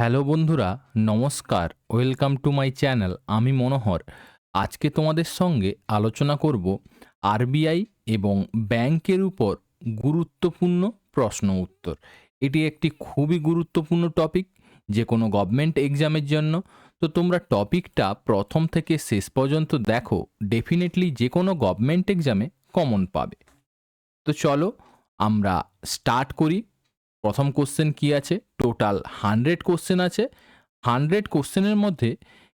Hello বন্ধুরা, নমস্কার। Welcome to my channel, আমি মনোহর। আজকে তোমাদের সঙ্গে আলোচনা করব আরবিআই এবং ব্যাংকের উপর গুরুত্বপূর্ণ প্রশ্ন উত্তর। এটি একটি খুবই গুরুত্বপূর্ণ টপিক, যে কোনো গভর্নমেন্ট এক্সামের জন্য। তো তোমরা টপিকটা প্রথম থেকে শেষ পর্যন্ত দেখো, ডেফিনেটলি যে কোনো গভর্নমেন্ট এক্সামে কমন পাবে। তো চলো আমরা স্টার্ট করি। প্রথম কোশ্চেন কি আছে? টোটাল হান্ড্রেড কোশ্চেন আছে। হান্ড্রেড কোশ্চেনের মধ্যে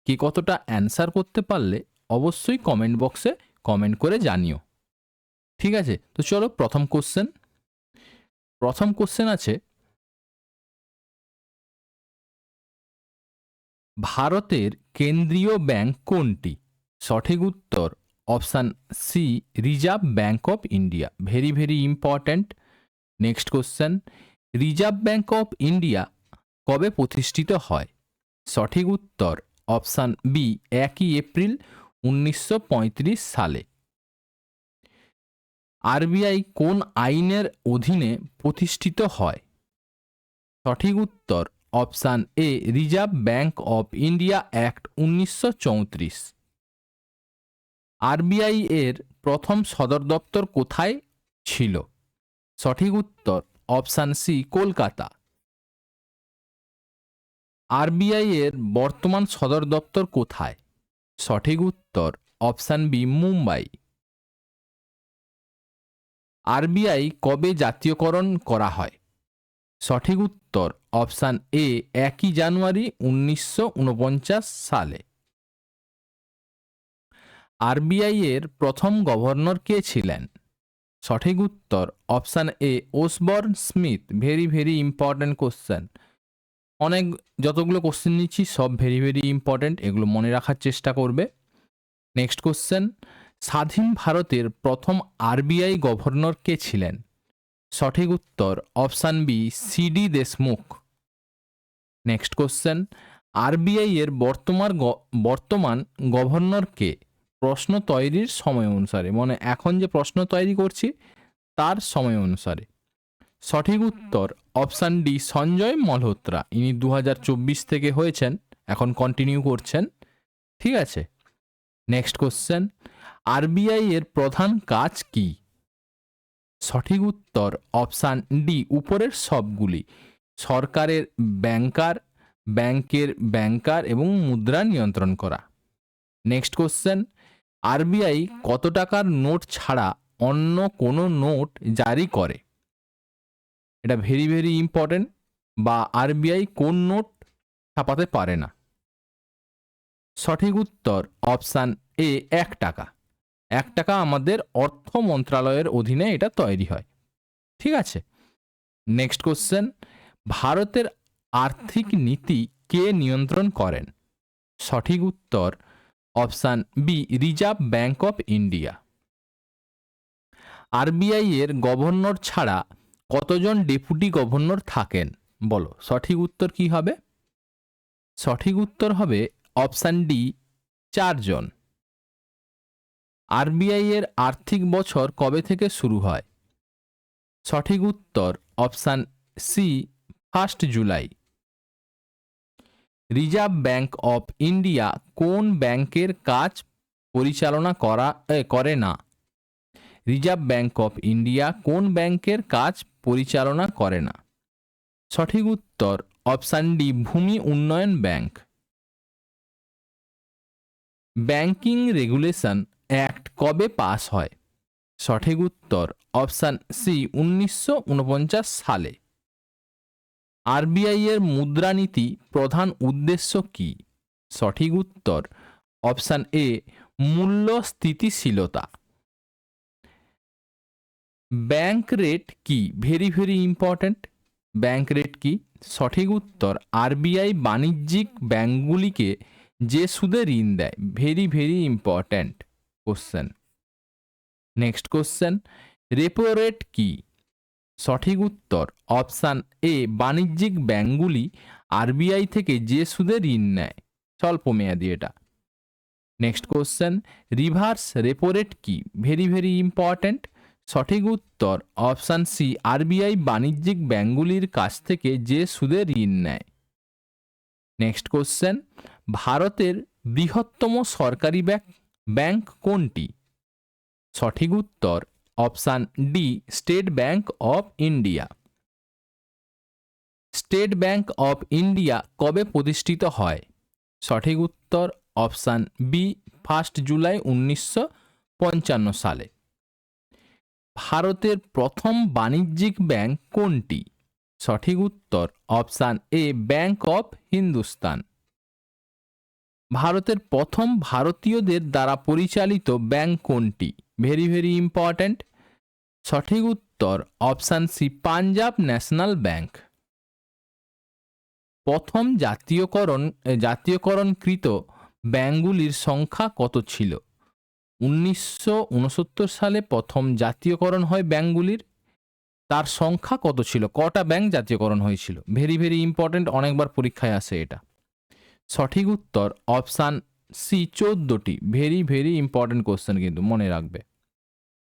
কে কতটা অ্যান্সার করতে পারলে অবশ্যই কমেন্ট বক্সে কমেন্ট করে জানিও। ঠিক আছে? তো চলো প্রথম কোশ্চেন প্রথম কোশ্চেন আছে, ভারতের কেন্দ্রীয় ব্যাংক কোনটি? সঠিক উত্তর option C reserve bank of India very very important next question reserve bank of India কবে প্রতিষ্ঠিত হয়? সঠিক উত্তর অপশান বি একই এপ্রিল উনিশশো পঁয়ত্রিশ সালে। আরবিআই কোন আইনের অধীনে প্রতিষ্ঠিত হয়? সঠিক উত্তর option A reserve bank of India act উনিশশো চৌত্রিশ। আরবিআই এর প্রথম সদর দপ্তর কোথায় ছিল? সঠিক উত্তর অপশান সি, কলকাতা। আরবিআই এর বর্তমান সদর দপ্তর কোথায়? সঠিক উত্তর, অপশান বি, মুম্বাই। আরবিআই কবে জাতীয়করণ করা হয়? সঠিক উত্তর, অপশান এ, একই জানুয়ারি উনিশশো ঊনপঞ্চাশ সালে। আরবিআই এর প্রথম গভর্নর কে ছিলেন? সঠিক উত্তর option A Osborne Smith very very important question অনেক যতগুলো কোশ্চেন নিচ্ছি, সব ভেরি ভেরি ইম্পর্ট্যান্ট এগুলো মনে রাখার চেষ্টা করবে। নেক্সট কোশ্চেন স্বাধীন ভারতের প্রথম আরবিআই গভর্নর কে ছিলেন? সঠিক উত্তর option B C D Deshmukh next question RBI এর বর্তমান বর্তমান গভর্নর কে প্রশ্ন তৈরির সময় অনুসারে মানে এখন যে প্রশ্ন তৈরি করছি, তার সময় অনুসারে। সঠিক উত্তর অপশান ডি, সঞ্জয় মলহোত্রা। ইনি দু হাজার চব্বিশ থেকে হয়েছেন, এখন কন্টিনিউ করছেন। ঠিক আছে? নেক্সট কোশ্চেন আরবিআই এর প্রধান কাজ কি? সঠিক উত্তর অপশান ডি, উপরের সবগুলি। সরকারের ব্যাংকার, ব্যাংকের ব্যাংকার এবং মুদ্রা নিয়ন্ত্রণ করা। নেক্সট কোশ্চেন আরবিআই কত টাকার নোট ছাড়া অন্য কোনো নোট জারি করে? এটা ভেরি ভেরি ইম্পর্টেন্ট বা আরবিআই কোন নোট ছাপাতে পারে না? সঠিক উত্তর অপশান এ, এক টাকা। এক টাকা আমাদের অর্থ মন্ত্রণালয়ের অধীনে এটা তৈরি হয়। ঠিক আছে? নেক্সট কোশ্চেন ভারতের আর্থিক নীতি কে নিয়ন্ত্রণ করেন? সঠিক উত্তর option B reserve bank of India RBI এর গভর্নর ছাড়া কতজন ডেপুটি গভর্নর থাকেন? বলো, সঠিক উত্তর কি হবে? সঠিক উত্তর হবে অপশান ডি চারজন। আরবিআই এর আর্থিক বছর কবে থেকে শুরু হয়? সঠিক উত্তর option C first July reserve bank of India কোন ব্যাংকের কাজ পরিচালনা করা করে না? রিজার্ভ ব্যাংক অফ ইন্ডিয়া কোন ব্যাংকের কাজ পরিচালনা করে না? সঠিক উত্তর, অপশান ডি, ভূমি উন্নয়ন ব্যাংক। ব্যাংকিং রেগুলেশন অ্যাক্ট কবে পাস হয়? সঠিক উত্তর, অপশান সি, উনিশশো উনপঞ্চাশ সালে। আরবিআই এর মুদ্রানীতি প্রধান উদ্দেশ্য কি? সঠিক উত্তর, অপশান এ মূল্য স্থিতিশীলতা ব্যাংক রেট কি? Very very important. Bank rate কি? সঠিক উত্তর, আরবিআই বাণিজ্যিক ব্যাংকগুলিকে যে সুদে ঋণ দেয়। Very very important question. Next question, repo rate কি? সঠিক উত্তর, অপশান এ, বাণিজ্যিক ব্যাংকগুলি আরবিআই থেকে যে সুদে ঋণ নেয়। স্বল্প মেয়াদি এটা। Next question reverse repo rate কি? ভেরি ভেরি ইম্পর্ট্যান্ট সঠিক উত্তর, অপশান সি, আরবিআই বাণিজ্যিক ব্যাংকগুলির কাছ থেকে যে সুদে ঋণ নেয়। নেক্সট কোশ্চেন ভারতের বৃহত্তম সরকারি ব্যাংক ব্যাংক কোনটি? সঠিক উত্তর option D, state bank of India. State bank of India কবে প্রতিষ্ঠিত হয়? সঠিক উত্তর অপশান বি, ফার্স্ট জুলাই উনিশশো পঞ্চান্ন সালে। ভারতের প্রথম বাণিজ্যিক ব্যাংক কোনটি? সঠিক উত্তর option A, bank of Hindustan. ভারতের প্রথম ভারতীয়দের দ্বারা পরিচালিত ব্যাংক কোনটি? Very very important. সঠিক উত্তর option C, Punjab national bank. প্রথম জাতীয়করণ জাতীয়করণকৃত ব্যাংকগুলির সংখ্যা কত ছিল? উনিশশো উনসত্তর সালে প্রথম জাতীয়করণ হয় ব্যাংকগুলির। তার সংখ্যা কত ছিল? কটা ব্যাংক জাতীয়করণ হয়েছিল? ভেরি ভেরি ইম্পর্ট্যান্ট অনেকবার পরীক্ষায় আসে এটা। সঠিক উত্তর অপশান সি, চোদ্দোটি। ভেরি ভেরি ইম্পর্ট্যান্ট কোশ্চেন কিন্তু মনে রাখবে।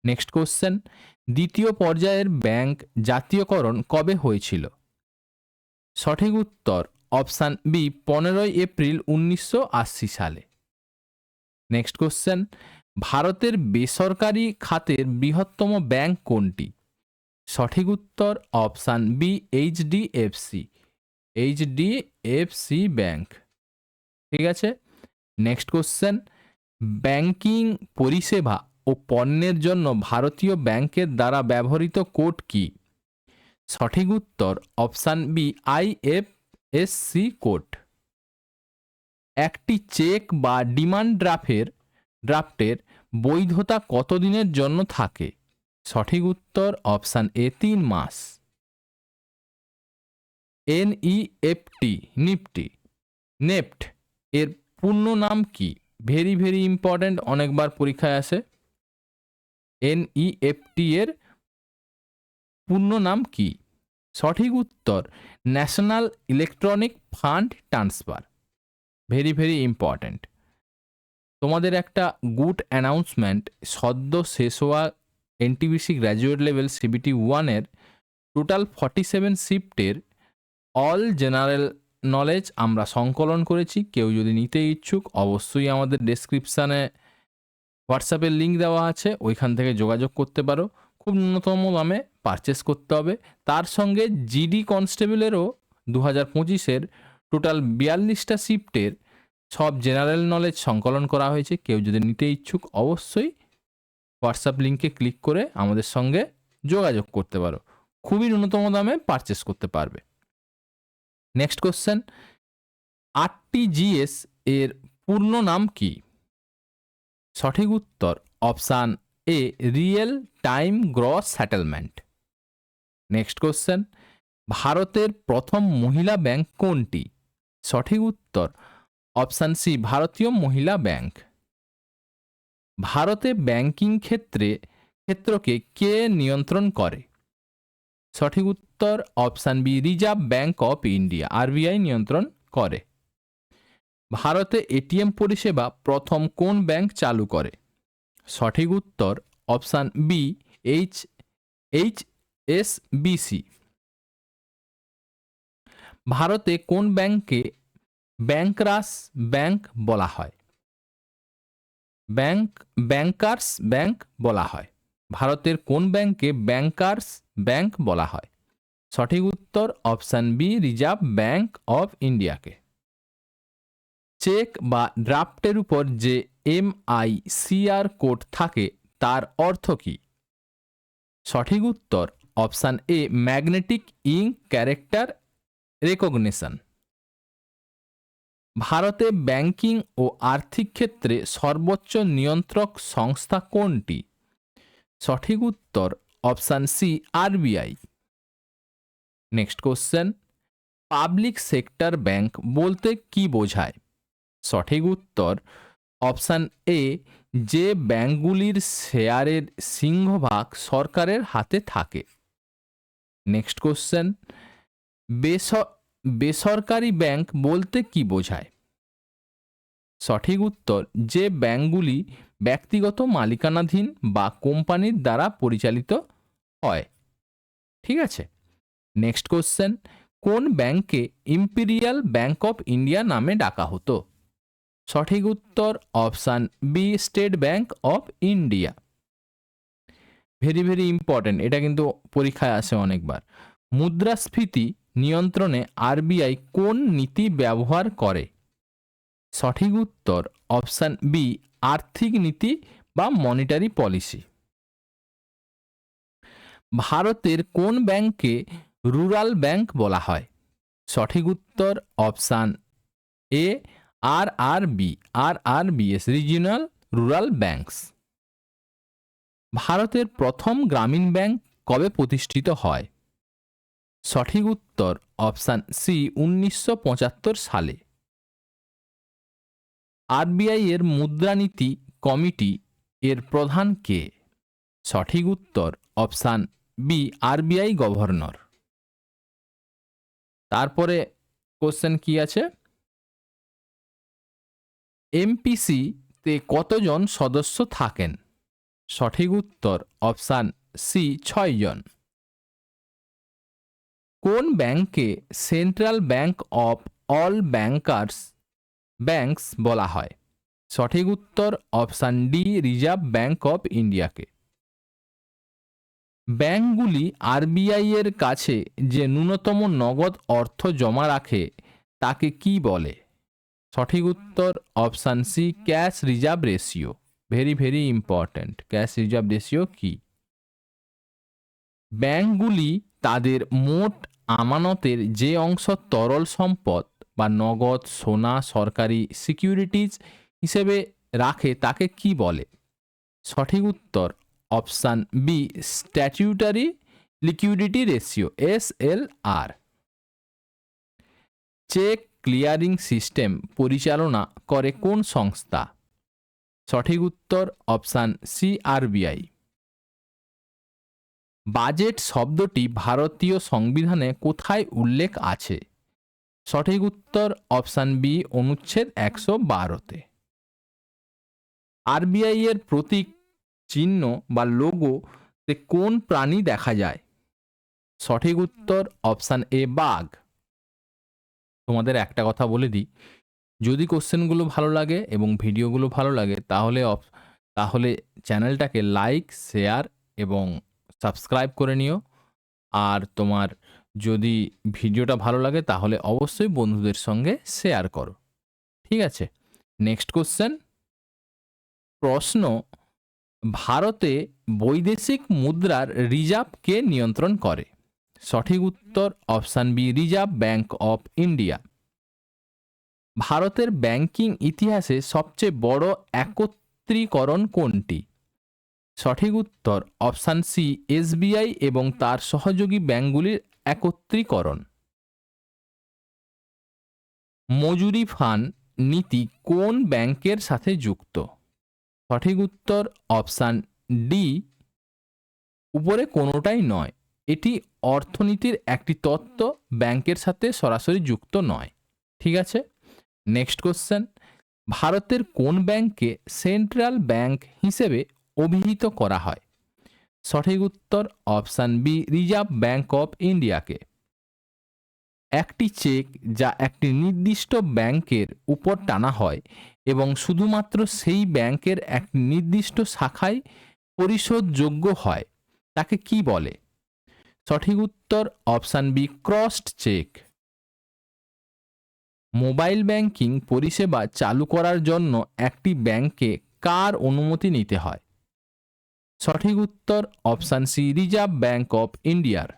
নেক্সট কোশ্চেন দ্বিতীয় পর্যায়ের ব্যাংক জাতীয়করণ কবে হয়েছিল? সঠিক উত্তর অপশান বি পনেরোই এপ্রিল উনিশশো আশি সালে। নেক্সট কোশ্চেন, ভারতের বেসরকারি খাতের বৃহত্তম ব্যাংক কোনটি? সঠিক উত্তর option B HDFC HDFC bank. ঠিক আছে? নেক্সট কোশ্চেন, ব্যাংকিং পরিষেবা ও পণ্যের জন্য ভারতীয় ব্যাংকের দ্বারা ব্যবহৃত কোড কি? সঠিক উত্তর option B, I F IFSC code. একটি চেক বা ডিমান্ড ড্রাফের, ড্রাফটের বৈধতা কতদিনের জন্য থাকে? সঠিক উত্তর অপশান এ, তিন মাস। NEFT Nifty. নেফট, এর পূর্ণ নাম কি? ভেরি ভেরি ইম্পর্ট্যান্ট, অনেকবার পরীক্ষায় আসে। এনইএফটি এর পূর্ণ নাম কি? সঠিক উত্তর national electronic fund transfer very very important তোমাদের একটা গুড অ্যানাউন্সমেন্ট সদ্য শেষ হওয়া এনটিবিসি গ্র্যাজুয়েট লেভেল সিবিটি ওয়ানের টোটাল ফর্টি সেভেন শিফটের অল জেনারেল নলেজ আমরা সংকলন করেছি। কেউ যদি নিতে ইচ্ছুক, অবশ্যই আমাদের ডেসক্রিপশানে হোয়াটসঅ্যাপের লিঙ্ক দেওয়া আছে, ওইখান থেকে যোগাযোগ করতে পারো। খুব ন্যূনতম দামে পারচেস করতে হবে। তার সঙ্গে জিডি কনস্টেবলেরও দু হাজার পঁচিশের টোটাল বিয়াল্লিশটা শিফটের সব জেনারেল নলেজ সংকলন করা হয়েছে। কেউ যদি নিতে ইচ্ছুক, অবশ্যই হোয়াটসঅ্যাপ লিঙ্কে ক্লিক করে আমাদের সঙ্গে যোগাযোগ করতে পারো। খুবই ন্যূনতম দামে পারচেস করতে পারবে। নেক্সট কোশ্চেন আরটিজিএস এর পূর্ণ নাম কি? সঠিক উত্তর option A, real time gross settlement. Next question, ভারতের প্রথম মহিলা ব্যাংক কোনটি? সঠিক উত্তর অপশান সি, ভারতীয় মহিলা ব্যাংক। ভারতে ব্যাংকিং ক্ষেত্রে, ক্ষেত্রকে কে নিয়ন্ত্রণ করে? সঠিক উত্তর option B, reserve bank of India, RBI নিয়ন্ত্রণ করে। ভারতে এটিএম পরিষেবা প্রথম কোন ব্যাংক চালু করে? সঠিক উত্তর option B H H S BC ভারতে কোন ব্যাংকে ব্যাংকরাস ব্যাংক বলা হয়? ব্যাংক, ব্যাংকার্স ব্যাংক বলা হয়। ভারতের কোন ব্যাংকে ব্যাংকার্স ব্যাংক বলা হয়? সঠিক উত্তর option B reserve bank of ইন্ডিয়াকে। চেক বা ড্রাফটের উপর যে এম আই সিআর কোড থাকে, তার অর্থ কী? সঠিক উত্তর option A magnetic ink character recognition ভারতে ব্যাংকিং ও আর্থিক ক্ষেত্রে সর্বোচ্চ নিয়ন্ত্রক সংস্থা কোনটি? সঠিক উত্তর option C RBI next question public sector bank বলতে কি বোঝায়? সঠিক উত্তর অপশান এ, যে ব্যাংকগুলির শেয়ারের সিংহভাগ সরকারের হাতে থাকে। নেক্সট কোশ্চেন, বেস, বেসরকারি ব্যাংক বলতে কি বোঝায়? সঠিক উত্তর, যে ব্যাংকগুলি ব্যক্তিগত মালিকানাধীন বা কোম্পানির দ্বারা পরিচালিত হয়। ঠিক আছে? নেক্সট কোশ্চেন, কোন ব্যাংকে ইম্পিরিয়াল ব্যাংক অফ ইন্ডিয়া নামে ডাকা হতো? সঠিক উত্তর option B, state bank of India. Very very important এটা কিন্তু পরীক্ষায় আসে অনেকবার। মুদ্রাস্ফীতি নিয়ন্ত্রণে আরবিআই কোন নীতি ব্যবহার করে? সঠিক উত্তর অপশান বি, আর্থিক নীতি বা মনিটারি পলিসি। ভারতের কোন ব্যাংকে রুরাল ব্যাংক বলা হয়? সঠিক উত্তর option A R R B R R BS regional rural banks ভারতের প্রথম গ্রামীণ ব্যাংক কবে প্রতিষ্ঠিত হয়? সঠিক উত্তর অপশান সি উনিশশো পঁচাত্তর সালে। আরবিআই এর মুদ্রানীতি কমিটি এর প্রধান কে? সঠিক উত্তর অপশান বি আরবিআই গভর্নর। তারপরে কোশ্চেন কি আছে? এমপিসি তে কতজন সদস্য থাকেন? সঠিক উত্তর, অপশান সি ছয়জন। কোন ব্যাংকে central bank of all bankers banks বলা হয়? সঠিক উত্তর, option D reserve bank of ইন্ডিয়াকে। ব্যাংকগুলি আরবিআই এর কাছে যে ন্যূনতম নগদ অর্থ জমা রাখে, তাকে কি বলে? সঠিক উত্তর option C, cash reserve ratio. Very very important, cash reserve ratio কি? ব্যাংকগুলি তাদের মোট আমানতের যে অংশ তরল সম্পদ বা নগদ, সোনা, সরকারি সিকিউরিটিজ হিসেবে রাখে তাকে কি বলে? সঠিক উত্তর option B statutory liquidity ratio, S L R. Cheque clearing system পরিচালনা করে কোন সংস্থা? সঠিক উত্তর অপশান সি আরবিআই বাজেট শব্দটি ভারতীয় সংবিধানে কোথায় উল্লেখ আছে? সঠিক উত্তর অপশান বি অনুচ্ছেদ একশো বারোতে। আরবিআই এর প্রতীক, চিহ্ন বা লোগো কোন প্রাণী দেখা যায়? সঠিক উত্তর অপশান এ বাঘ। তোমাদের একটা কথা বলে দিই। যদি কোশ্চেনগুলো ভালো লাগে এবং ভিডিওগুলো ভালো লাগে, তাহলে তাহলে চ্যানেলটাকে লাইক, শেয়ার এবং সাবস্ক্রাইব করে নিও। আর তোমার যদি ভিডিওটা ভালো লাগে, তাহলে অবশ্যই বন্ধুদের সঙ্গে শেয়ার করো। ঠিক আছে? Next question. প্রশ্ন, ভারতে বৈদেশিক মুদ্রার রিজার্ভ কে নিয়ন্ত্রণ করে? সঠিক উত্তর option B, reserve bank of India. ভারতের ব্যাংকিং ইতিহাসে সবচেয়ে বড় একত্রীকরণ কোনটি? সঠিক উত্তর অপশান সি, এসবিআই এবং তার সহযোগী ব্যাংকগুলির একত্রীকরণ। মজুরি ফান্ড নীতি কোন ব্যাংকের সাথে যুক্ত? সঠিক উত্তর অপশান ডি, উপরে কোনোটাই নয়। এটি অর্থনীতির একটি তত্ত্ব, ব্যাংকের সাথে সরাসরি যুক্ত নয়। ঠিক আছে? নেক্সট কোশ্চেন ভারতের কোন ব্যাংককে সেন্ট্রাল ব্যাংক হিসেবে অভিহিত করা হয়? সঠিক উত্তর option B, reserve bank of ইন্ডিয়াকে। একটি চেক যা একটি নির্দিষ্ট ব্যাংকের উপর টানা হয় এবং শুধুমাত্র সেই ব্যাংকের এক নির্দিষ্ট শাখায় পরিশোধযোগ্য হয়, তাকে কি বলে? সঠিক উত্তর option B, crossed cheque. Mobile banking পরিষেবা চালু করার জন্য একটি ব্যাংকে কার অনুমতি নিতে হয়? সঠিক উত্তর option C, reserve bank of ইন্ডিয়ার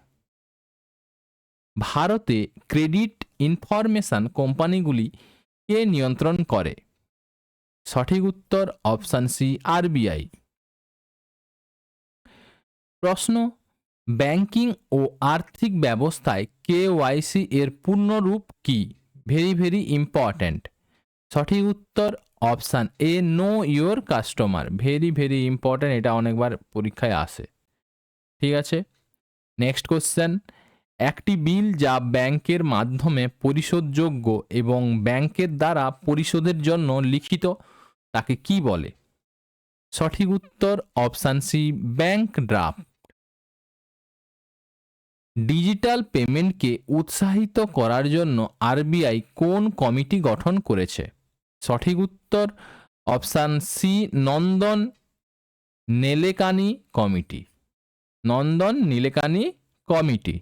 ভারতে ক্রেডিট ইনফরমেশন কোম্পানিগুলি কে নিয়ন্ত্রণ করে? সঠিক উত্তর অপশান সি, আরবিআই। প্রশ্ন ব্যাংকিং ও আর্থিক ব্যবস্থায় কেওয়াইসি এর পূর্ণরূপ কি? ভেরি ভেরি ইম্পর্ট্যান্ট সঠিক উত্তর option A know your customer very very important এটা অনেকবার পরীক্ষায় আসে। ঠিক আছে? নেক্সট কোশ্চেন একটি বিল যা ব্যাংকের মাধ্যমে পরিশোধযোগ্য এবং ব্যাংকের দ্বারা পরিশোধের জন্য লিখিত, তাকে কি বলে? সঠিক উত্তর option C bank draft digital পেমেন্টকে উৎসাহিত করার জন্য আরবিআই কোন কমিটি গঠন করেছে? সঠিক উত্তর option C, Nandan Nilekani committee. Nandan Nilekani committee.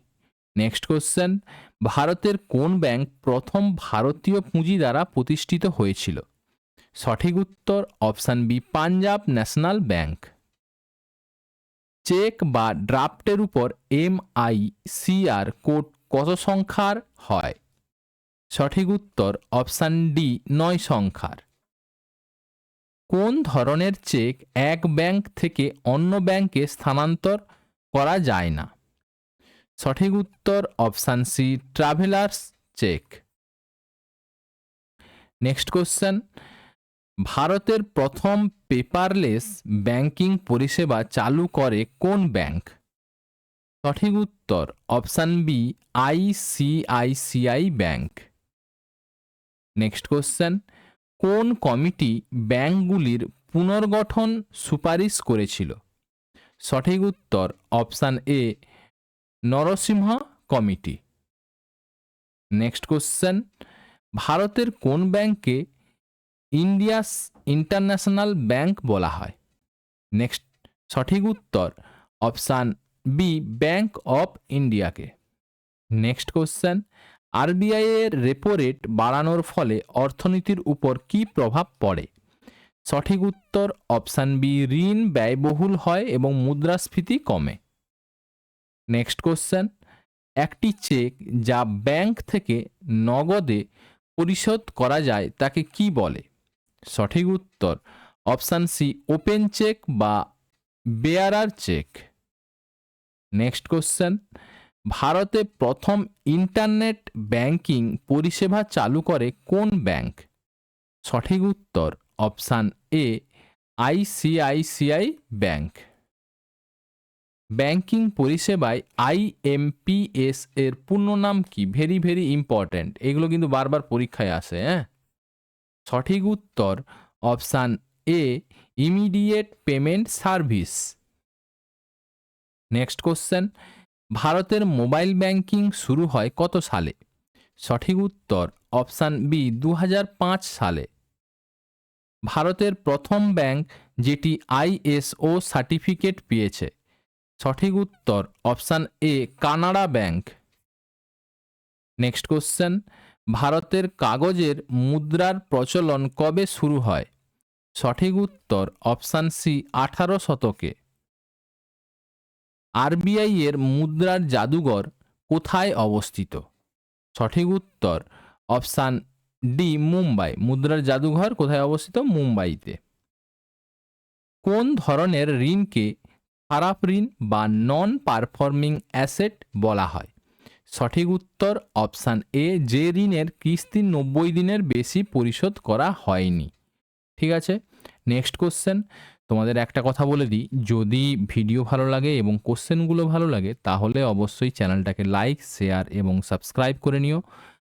Next question, ভারতের কোন ব্যাংক প্রথম ভারতীয় পুঁজি দ্বারা প্রতিষ্ঠিত হয়েছিল? সঠিক উত্তর option B, Punjab national bank. Cheque বা ড্রাফটের উপর এম আই সিআর কোড কত সংখ্যার হয়? সঠিক উত্তর অপশান ডি, নয় সংখ্যার। কোন ধরনের চেক এক ব্যাংক থেকে অন্য ব্যাংকে স্থানান্তর করা যায় না? সঠিক উত্তর option C, travellers cheque. Next question. ভারতের প্রথম পেপারলেস ব্যাংকিং পরিষেবা চালু করে কোন ব্যাংক সঠিক উত্তর option B ICICI bank next question কোন কমিটি ব্যাংকগুলির পুনর্গঠন সুপারিশ করেছিল? সঠিক উত্তর option A Narasimha committee. Next question ভারতের কোন ব্যাংকে ইন্ডিয়াস ইন্টারন্যাশনাল ব্যাংক বলা হয়। নেক্সট, সঠিক উত্তর, অপশান বি, ব্যাংক অফ ইন্ডিয়াকে। নেক্সট কোশ্চেন, আরবিআই এর রেপো রেট বাড়ানোর ফলে অর্থনীতির উপর কী প্রভাব পড়ে? সঠিক উত্তর, অপশান বি, ঋণ ব্যয়বহুল হয় এবং মুদ্রাস্ফীতি কমে। নেক্সট কোশ্চেন, একটি চেক যা ব্যাংক থেকে নগদে পরিশোধ করা যায় তাকে কি বলে? সঠিক উত্তর। অপশান সি, ওপেন চেক বা বেয়ারার চেক। Next question. ভারতে প্রথম ইন্টারনেট ব্যাংকিং পরিষেবা চালু করে কোন ব্যাংক? সঠিক উত্তর, option A, ICICI bank. Banking পরিষেবায় আইএমপিএস এর পূর্ণ নাম কি? ভেরি ভেরি ইম্পর্ট্যান্ট এগুলো কিন্তু বারবার পরীক্ষায় আসে হ্যাঁ? সঠিক উত্তর option A, immediate payment service. Next question, ভারতের মোবাইল ব্যাংকিং শুরু হয় কত সালে? সঠিক উত্তর অপশান বি দু হাজার পাঁচ সালে। ভারতের প্রথম ব্যাংক যেটি আইএসও সার্টিফিকেট পেয়েছে। সঠিক উত্তর option A, Canara bank. Next question ভারতের কাগজের মুদ্রার প্রচলন কবে শুরু হয়? সঠিক উত্তর অপশান সি আঠারো শতকে। আরবিআই এর মুদ্রার জাদুঘর কোথায় অবস্থিত? সঠিক উত্তর অপশান ডি মুম্বাই। মুদ্রার জাদুঘর কোথায় অবস্থিত? মুম্বাইতে। কোন ধরনের ঋণকে খারাপ ঋণ বা নন পারফর্মিং অ্যাসেট বলা হয়? সঠিক উত্তর অপশান এ, যে ঋণের কিস্তি নব্বই দিনের বেশি পরিশোধ করা হয়নি। ঠিক আছে? নেক্সট কোশ্চেন তোমাদের একটা কথা বলে দিই। যদি ভিডিও ভালো লাগে এবং কোশ্চেনগুলো ভালো লাগে, তাহলে অবশ্যই চ্যানেলটাকে লাইক শেয়ার এবং সাবস্ক্রাইব করে নিও।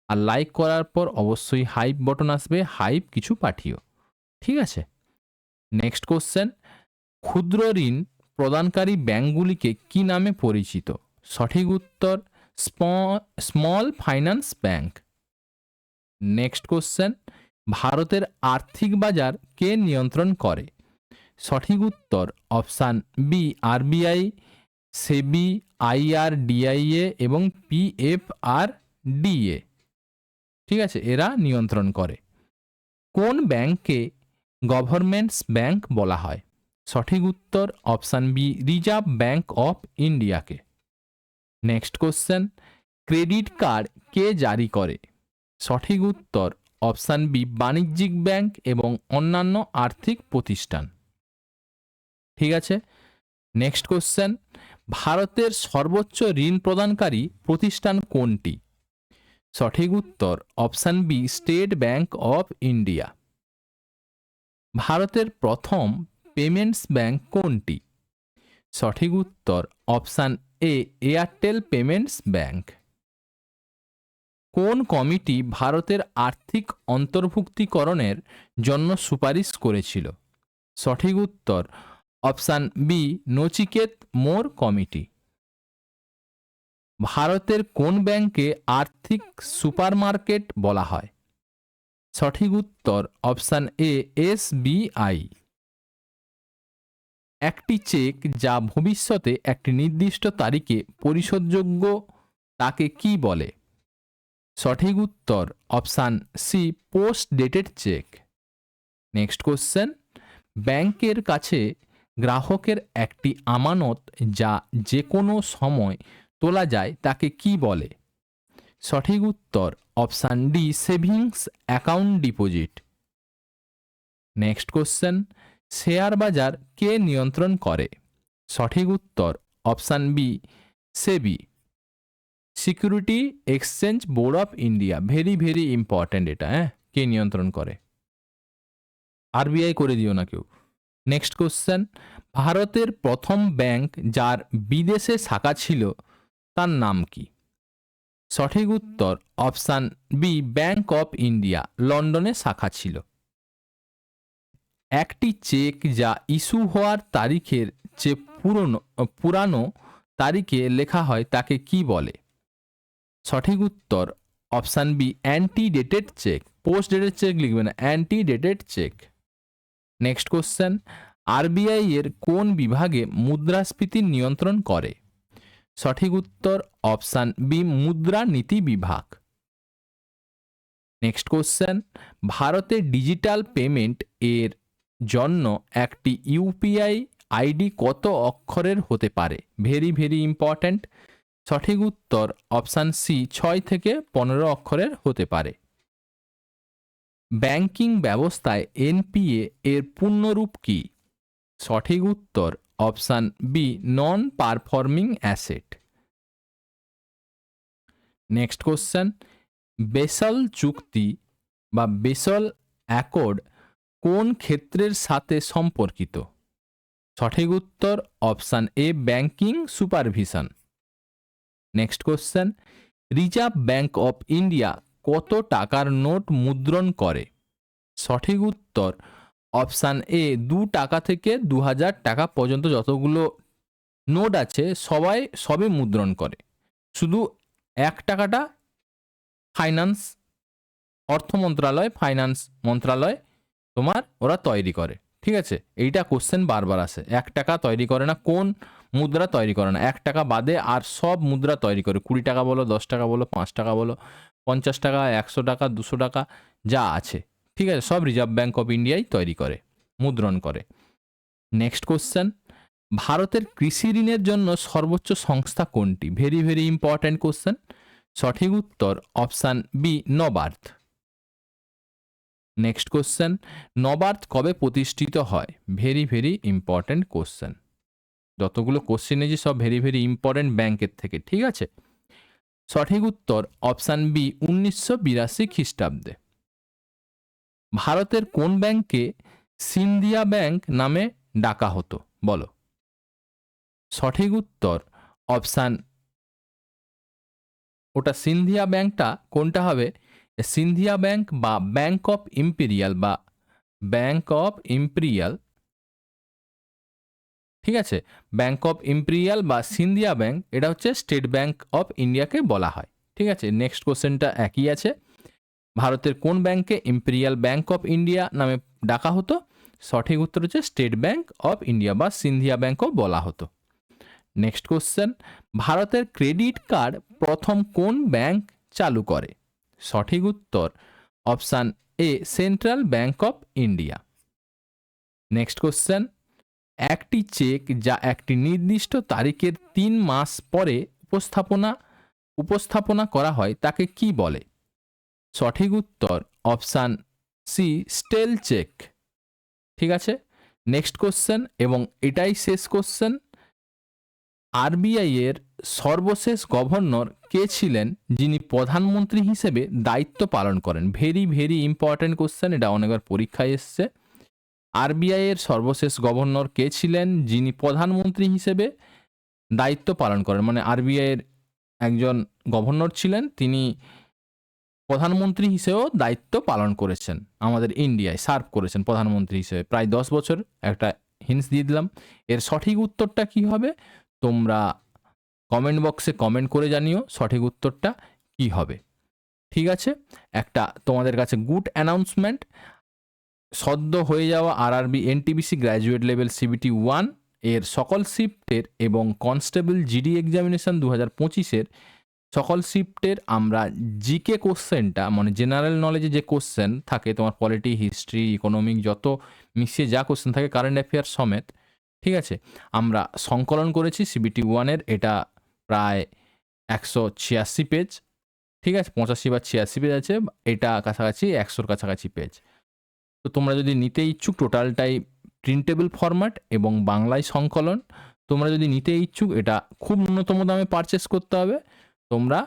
আর লাইক করার পর অবশ্যই হাইপ বটন আসবে হাইপ কিছু পাঠিও। ঠিক আছে? নেক্সট কোশ্চেন ক্ষুদ্র ঋণ প্রদানকারী ব্যাংকগুলিকে কি নামে পরিচিত? সঠিক উত্তর small finance bank. Next question, ভারতের আর্থিক বাজার কে নিয়ন্ত্রণ করে? সঠিক উত্তর option B, RBI, SEBI, IRDAI এবং পিএফআর ডিএ ঠিক আছে, এরা নিয়ন্ত্রণ করে। কোন ব্যাংককে গভর্নমেন্টস ব্যাংক বলা হয়? সঠিক উত্তর option B, reserve bank of ইন্ডিয়াকে। নেক্সট কোশ্চেন ক্রেডিট কার্ড কে জারি করে? সঠিক উত্তর অপশান বি বাণিজ্যিক ব্যাংক এবং অন্যান্য আর্থিক প্রতিষ্ঠান। ঠিক আছে? নেক্সট কোশ্চেন ভারতের সর্বোচ্চ ঋণ প্রদানকারী প্রতিষ্ঠান কোনটি? সঠিক উত্তর option B state bank of India ভারতের প্রথম পেমেন্টস ব্যাংক কোনটি? সঠিক উত্তর option A Airtel payments bank কোন কমিটি ভারতের আর্থিক অন্তর্ভুক্তিকরণের জন্য সুপারিশ করেছিল? সঠিক উত্তর option B Nachiket Mor committee. ভারতের কোন ব্যাংকে আর্থিক সুপারমার্কেট বলা হয়? সঠিক উত্তর অপশান এ এস বিআই একটি চেক যা ভবিষ্যতে একটি নির্দিষ্ট তারিখে পরিশোধযোগ্য তাকে কি বলে? সঠিক উত্তর, option C post dated cheque. Next question, ব্যাংকের কাছে গ্রাহকের একটি আমানত যা যে কোনো সময় তোলা যায় তাকে কি বলে? সঠিক উত্তর, option D savings account deposit. Next question share বাজার কে নিয়ন্ত্রণ করে? সঠিক উত্তর, option B, SEBI. Security exchange board of India. Very very important এটা হ্যাঁ? কে নিয়ন্ত্রণ করে? আরবিআই করে দিও না কেউ। Next question. ভারতের প্রথম ব্যাংক যার বিদেশে শাখা ছিল, তার নাম কি? সঠিক উত্তর, option B, bank of India. লন্ডনে শাখা ছিল। একটি চেক যা ইস্যু হওয়ার তারিখের যে পুরনো, পুরানো তারিখে লেখা হয় তাকে কি বলে? সঠিক উত্তর, option B ante dated cheque post dated cheque লিখবে না ante dated cheque next question RBI এর কোন বিভাগে মুদ্রাস্ফীতি নিয়ন্ত্রণ করে? সঠিক উত্তর, অপশান বি, মুদ্রা নীতি বিভাগ। নেক্সট কোশ্চেন ভারতে ডিজিটাল পেমেন্ট এর জন্য একটি ইউপিআই আইডি কত অক্ষরের হতে পারে? ভেরি ভেরি ইম্পর্ট্যান্ট সঠিক উত্তর অপশান সি ছয় থেকে পনেরো অক্ষরের হতে পারে। ব্যাংকিং ব্যবস্থায় এনপিএ এর পূর্ণরূপ কি? সঠিক উত্তর option B non performing asset next question Basel চুক্তি বা বেসল অ্যাকর্ড কোন ক্ষেত্রের সাথে সম্পর্কিত? সঠিক উত্তর option A, banking supervision. Next question, reserve bank of India কত টাকার নোট মুদ্রণ করে? সঠিক উত্তর অপশান এ, দু টাকা থেকে দু হাজার টাকা পর্যন্ত যতগুলো নোট আছে, সবাই সবে মুদ্রণ করে। শুধু এক টাকাটা ফাইন্যান্স অর্থ মন্ত্রণালয় ফাইন্যান্স মন্ত্রণালয় তোমার ওরা তৈরি করে, ঠিক আছে? এইটা কোশ্চেন বারবার আসে। এক টাকা তৈরি করে না, কোন মুদ্রা তৈরি করে না? এক টাকা বাদে আর সব মুদ্রা তৈরি করে। কুড়ি টাকা বলো, দশ টাকা বলো, পাঁচ টাকা বলো, পঞ্চাশ টাকা, একশো টাকা, দুশো টাকা, যা আছে, ঠিক আছে? সব রিজার্ভ ব্যাঙ্ক অফ ইন্ডিয়াই তৈরি করে, মুদ্রণ করে। নেক্সট কোশ্চেন ভারতের কৃষি ঋণের জন্য সর্বোচ্চ সংস্থা কোনটি? ভেরি ভেরি ইম্পর্ট্যান্ট কোশ্চেন সঠিক উত্তর option B NABARD. Next question NABARD কবে প্রতিষ্ঠিত হয়? ভেরি ভেরি ইম্পর্ট্যান্ট কোশ্চেন যতগুলো কোশ্চেন এসেছে সব ভেরি ভেরি ইম্পর্ট্যান্ট ব্যাংকের থেকে, ঠিক আছে? সঠিক উত্তর অপশান বি উনিশশো বিরাশি খ্রিস্টাব্দে। ভারতের কোন ব্যাংকে সিন্ধিয়া ব্যাংক নামে ডাকা হতো? বলো। সঠিক উত্তর অপশান ওটা সিন্ধিয়া ব্যাংকটা কোনটা হবে? সিন্ধিয়া ব্যাংক বা ব্যাংক অফ ইম্পিরিয়াল বা ব্যাংক অফ ইম্পিরিয়াল, ঠিক আছে? ব্যাংক অফ ইম্পিরিয়াল বা সিন্ধিয়া ব্যাংক, এটা হচ্ছে স্টেট ব্যাংক অফ ইন্ডিয়াকে বলা হয়, ঠিক আছে? নেক্সট কোশ্চেনটা একই আছে। ভারতের কোন ব্যাংকে ইম্পিরিয়াল ব্যাংক অফ ইন্ডিয়া নামে ডাকা হতো? সঠিক উত্তর হচ্ছে স্টেট ব্যাংক অফ ইন্ডিয়া বা সিন্ধিয়া ব্যাংকও বলা হতো। নেক্সট কোশ্চেন, ভারতের ক্রেডিট কার্ড প্রথম কোন ব্যাংক চালু করে? সঠিক উত্তর, option A central bank of India next question একটি চেক যা একটি নির্দিষ্ট তারিখের তিন মাস পরে উপস্থাপনা উপস্থাপনা করা হয়, তাকে কি বলে? সঠিক উত্তর, অপশান সি স্টেল চেক। ঠিক আছে? নেক্সট কোশ্চেন এবং এটাই শেষ কোশ্চেন আরবিআই এর সর্বশেষ গভর্নর কে ছিলেন যিনি প্রধানমন্ত্রী হিসেবে দায়িত্ব পালন করেন? ভেরি ভেরি ইম্পর্ট্যান্ট কোশ্চেন এটা অনেকবার পরীক্ষায় এসছে। আরবিআই এর সর্বশেষ গভর্নর কে ছিলেন যিনি প্রধানমন্ত্রী হিসেবে দায়িত্ব পালন করেন? মানে আরবিআই এর একজন গভর্নর ছিলেন, তিনি প্রধানমন্ত্রী হিসেবেও দায়িত্ব পালন করেছেন। আমাদের ইন্ডিয়ায় সার্ভ করেছেন প্রধানমন্ত্রী হিসেবে। প্রায় দশ বছর একটা হিন্স দিয়ে দিলাম। এর সঠিক উত্তরটা কি হবে? তোমরা কমেন্ট বক্সে কমেন্ট করে জানিও সঠিক উত্তরটা কি হবে। ঠিক আছে? একটা তোমাদের কাছে গুড অ্যানাউন্সমেন্ট। সদ্য হয়ে যাওয়া RRB NTPC graduate level CBT ওয়ানের সকল শিফটের এবং কনস্টেবল জিডি এক্সামিনেশন দু হাজার পঁচিশের সকল শিফটের আমরা জিকে কোশ্চেনটা মানে জেনারেল নলেজে যে কোশ্চেন থাকে, তোমার পলিটি, হিস্ট্রি, ইকোনমিক যত মিশিয়ে যা কোশ্চেন থাকে, কারেন্ট অ্যাফেয়ার সমেত, ঠিক আছে? আমরা সংকলন করেছি সিবিটি ওয়ানের, এটা প্রায় একশো ছিয়াশি পেজ ঠিক আছে? পঁচাশি বা ছিয়াশি পেজ আছে, এটা কাছাকাছি একশোর কাছাকাছি পেজ তো তোমরা যদি নিতে ইচ্ছুক টোটালটাই প্রিন্টেবল ফরম্যাট এবং বাংলায় সংকলন, তোমরা যদি নিতে ইচ্ছুক, এটা খুব ন্যূনতম দামে পারচেস করতে হবে। তোমরা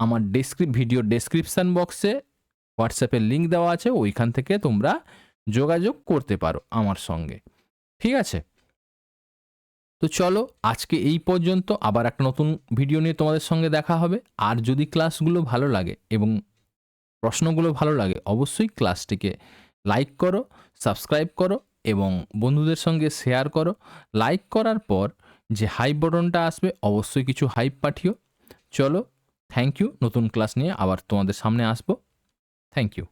আমার ডেসক্রিপ ভিডিও ডেসক্রিপশান বক্সে হোয়াটসঅ্যাপের লিঙ্ক দেওয়া আছে, ওইখান থেকে তোমরা যোগাযোগ করতে পারো আমার সঙ্গে। ঠিক আছে? তো চলো আজকে এই পর্যন্ত আবার একটা নতুন ভিডিও নিয়ে তোমাদের সঙ্গে দেখা হবে। আর যদি ক্লাসগুলো ভালো লাগে এবং প্রশ্নগুলো ভালো লাগে, অবশ্যই ক্লাসটিকে লাইক করো সাবস্ক্রাইব করো এবং বন্ধুদের সঙ্গে শেয়ার করো। লাইক করার পর যে হাইপ বটনটা আসবে, অবশ্যই কিছু হাইপ পাঠিও। চলো থ্যাংক ইউ নতুন ক্লাস নিয়ে আবার তোমাদের সামনে আসব। Thank you